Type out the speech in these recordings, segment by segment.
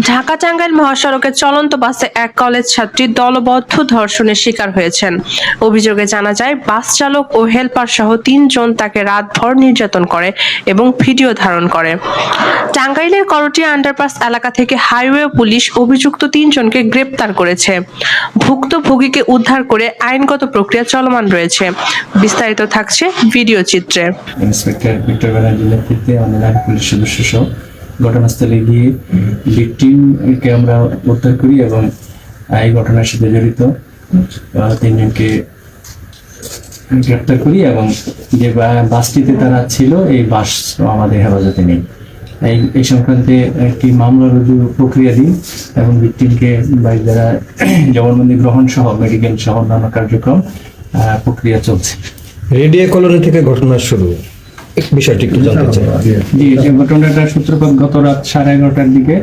ঢাকা টাঙ্গাইল মহাসড়কে চলন্ত বাসে এক কলেজ ছাত্রী দলবদ্ধ ধর্ষণের শিকার হয়েছেন। অভিযোগে জানা যায়, বাস চালক ও হেলপার সহ তিনজন তাকে রাতভর নির্যাতন করে এবং ভিডিও ধারণ করে। টাঙ্গাইলের করটিয়া আন্ডারপাস এলাকা থেকে হাইওয়ে পুলিশ অভিযুক্ত তিনজনকে গ্রেপ্তার করেছে। ভুক্তভোগীকে উদ্ধার করে আইনগত প্রক্রিয়া চলমান রয়েছে। বিস্তারিত থাকছে ভিডিও চিত্রে। ইন্সপেক্টর ভিক্টর ব্যানার্জি নেতৃত্বে আইন পুলিশ সদস্য সহ ঘটনাস্থলে গিয়ে ভিকটিমকে আমরা উদ্ধার করি এবং এই ঘটনার সাথে জড়িত তিনজনকে গ্রেপ্তার করি এবং যে বাসটিতে তারা ছিল, এই বাস আমাদের হেফাজতে নেই। এই এই সংক্রান্তে একটি মামলা রুজু প্রক্রিয়া দিন এবং ভিকটিমকে বাড়ি দ্বারা জবানবন্দি গ্রহণ সহ মেডিকেল সহ অন্যান্য কার্যক্রম প্রক্রিয়া চলছে। রেডিয়া কলোনি থেকে ঘটনা শুরু। বিষয়টি একটু জানতে চাই। জি এই ঘটনাটার সূত্রপাত গত রাত সাড়ে এগারোটার দিকে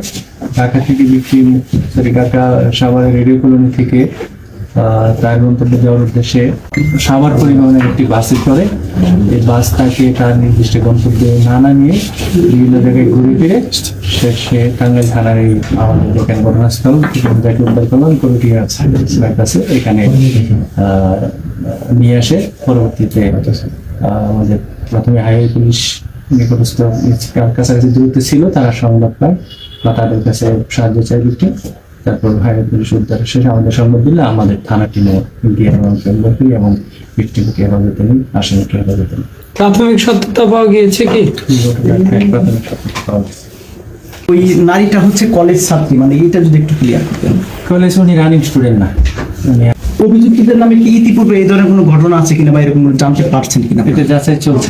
ঢাকা থেকে বিক্রিম সরি, ঢাকা সাভারের রেডিও কলোনি থেকে তার গন্তব্যে যাওয়ার উদ্দেশ্যে সাভার পরিবহনের একটি বাসে করে এই বাস তাকে তার নির্দিষ্ট গন্তব্যে না নামিয়ে বিভিন্ন জায়গায় ঘুরে ফিরে শেষে টাঙ্গাইল থানার এই আমাদের যেখানে ঘটনাস্থল যাকে উদ্ধার করলাম, কমিটি আছে এখানে নিয়ে আসে। পরবর্তীতে আমাদের প্রথমে হাইওয়ে পুলিশ নিকটস্থ কাছাকাছি দূরত্বে ছিল তারা সংবাদ পায় বা তাদের কাছে সাহায্য চাই দিতে তারপর হাইওয়ে পুলিশ উদ্ধার শেষে আমাদের সংবাদ দিলে আমাদের থানা টিমে গিয়ে আমরা করি এবং ভিক্টিমকে হেফাজতে নিই আসামিকে হেফাজতে নিই প্রাথমিক সত্যতা পাওয়া গিয়েছে কি? প্রাথমিক সত্যতা পাওয়া গেছে। ওই নারীটা হচ্ছে কলেজ ছাত্রী মানে এটা যদি একটু ক্লিয়ার করতেন। কলেজ উনি রানিং স্টুডেন্ট না। উনি অভিযুক্তদের নামে কি ইতিপূর্বে এই ধরনের কোনো ঘটনা আছে কিনা বা এরকম জানতে পারছেন কিনা? এটা যাচাই চলছে।